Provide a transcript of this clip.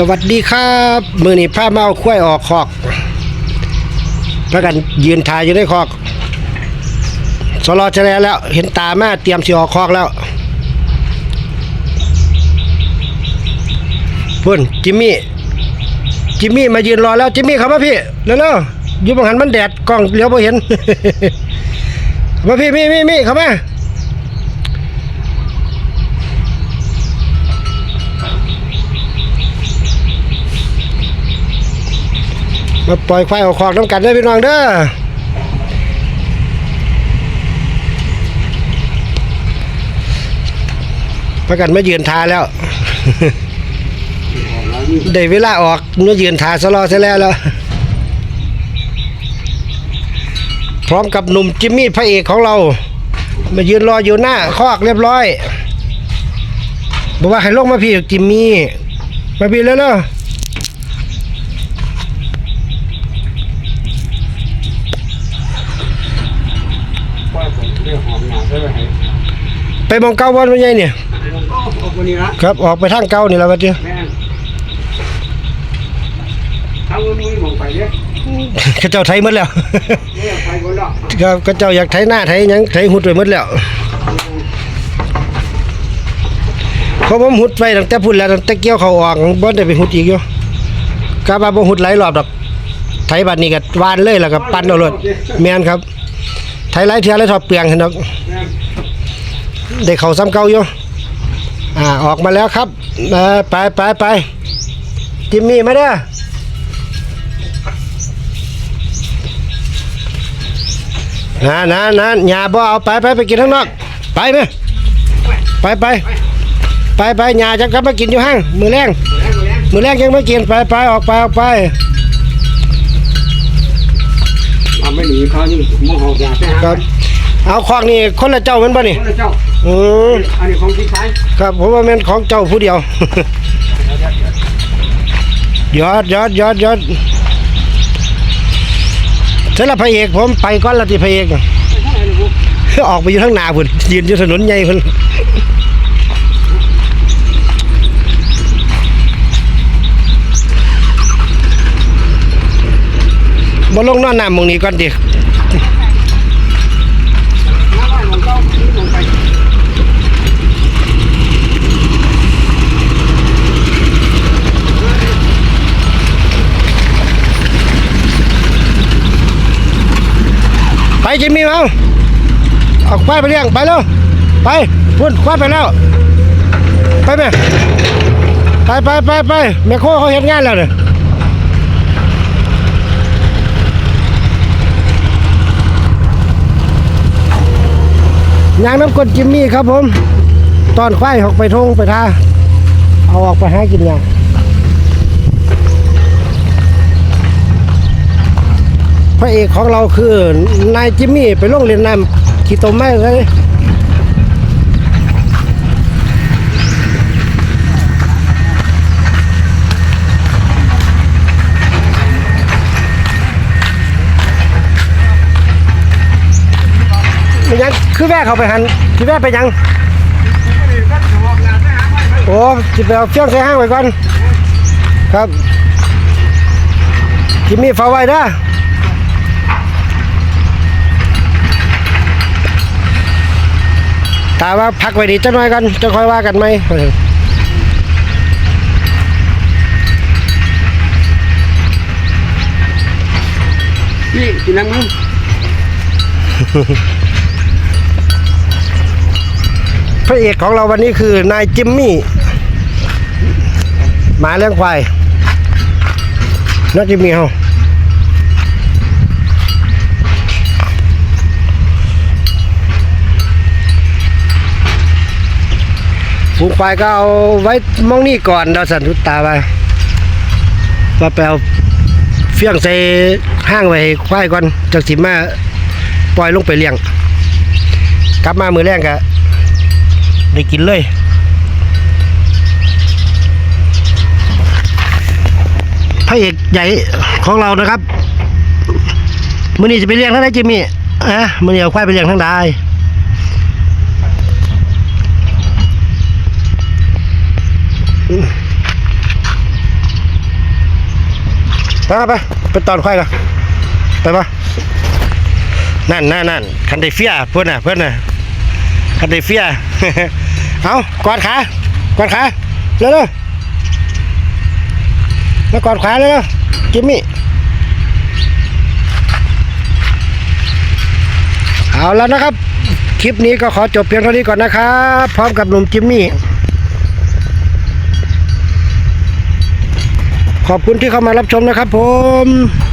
สวัสดีครับ มือนี้พามาเอาควายออกคอกแล้วกันยืนถ่ายอยู่ในคอกสลอชะแลแล้ว เห็นตามาเตรียมสิออกคอกแล้วพุ่นจิมมี่จิมมี่มายืนรอแล้วจิมมี่เข้ามาพี่เร็วๆอยู่บังหันมันแดดกล้องเลี้ยวไ่เห็นมาพี่มี่มี่มี่เข้ามา มาปล่อยควายออกคอกน้ำกันได้พี่น้องเด้อประกันมายืนทาแล้ว ได้เวลาออกมายืนทาสลอเสแล้วแล้ว พร้อมกับหนุ่มจิมมี่พระเอกของเรา มายืนรออยู่หน้าคอกเรียบร้อยบอกว่าให้ลงมาพี่จิมมี่ มาพี่แล้วเนาะ ว่าผมเรื่องหอมหนาใช่ ไหมให้ไปมองเก้าวันวันใหญ่เนี่ยโอ้โอ้คนนี้นะครับออกไปทางเก้านี่แล้วกันเจ้แม่นเอาเงินมือมองไปเนี่ยข้าเจ้าไทยหมดแล้วเนี่ยไปคนละครับข้าเจ้าอยากไทยหน้าไทยหยังไทยหุดไปหมดแล้วเพราะผมหุดไปตั้งแต่พุ่นแล้วตั้งแต่เกี่ยวเขาออกบ่ได้ไปหุดอีกอยู่กาบาบ่หุดหลายรอบดอกไทยบัดนี้ก็วานเลยแล้วก็ปั่นเอารถแม่นครับ ไทยหลายเทื่อเลยทอดเปลืองเห็นดอกแม่นได้เขาซ้ำเก่าอยู่อ่าออกมาแล้วครับไปไปไปจิมมี่มาเด้อนะนะนะอย่าบ่เอาไปไปไปกินข้างนอก ไปไหมไปไปไปไปอย่าจะกลับมากินอยู่ห้างมือแรงแรงแรงมือแรงยังไม่กินไปไปออกไปออกไป เอาไม่หนีเขานี่มองหอกยาใช่ไหมครับ เอาของนี่คนละเจ้าแมันบ่นี่คนละเจ้าอืมอันนี้ของพี่ชายครับผมว่าแม่นของเจ้าผู้เดียว ยอดยอดยอดยอดเสร็จแล้วพระเอกผมไปก่อนละที่พระเอกน่ะไปเท่าไหร่ลูกออกไปอยู่ข้างหน้าพุ่นยืนอยู่ถนนใหญ่พุ่นบ่ลงนอนน้ำหมองนี้ก่อนดิ น้าบ้านของเขามองไป ไปจิมมี่เอาออกควายไปเลี้ยงไปแล้วไปพุ่นควายไปแล้ว ไปไหมไปไปไปไปแม่โคเขาเห็นงานแล้วเนี่ยยางน้ำกดจิมมี่ครับผม ตอนควายออกไปทงไปท่าเอาออกไปหากินยาง พระเอกของเราคือนายจิมมี่ไปลงเรียนน้ำขี่ตมแม่เลยมันยังคือแว่เขาไปหันที่แว่ไปยัง โอ้จิไปเอาเฟี้ยงใส่ห้างไว้ก่อน ครับจิมมี่ฝาไว้นะ ตาว่าพักไว้ดีจะน้อยกันจะค่อยว่ากันไหมพี่กินน้ำมึงพระเอกของเราวันนี้คือนายจิมมี่หมาเลี้ยงควายน้องจิมมี่เฮา งควายก็เอาไว้มองนี่ก่อนเราสันทุตาไปว่าไปเอาเฟี้ยงใส่ห้างไว้ควายก่อนจากสิมาปล่อยลงไปเลี้ยง กลับมามือแรงกะได้กินเลยพระเอกใหญ่ของเรานะครับ มือนี้จะไปเลี้ยงทั้งได้จิมี่อะมือนี้เอาควายไปเลี้ยงทั้งได้ ไปไปไปตอนควายกันไปปะนั่นนั่นนั่นคันไดเฟียเพื่อนน่ะเพื่อนน่ะคันไดเฟียเอากอดขากอดขาเร็วเร็วแล้วกอดขาเร็วเร็วจิมมี่เอาแล้วนะครับ คลิปนี้ก็ขอจบเพียงเท่านี้ก่อนนะครับ พร้อมกับหนุ่มจิมมี่ ขอบคุณที่เข้ามารับชมนะครับผม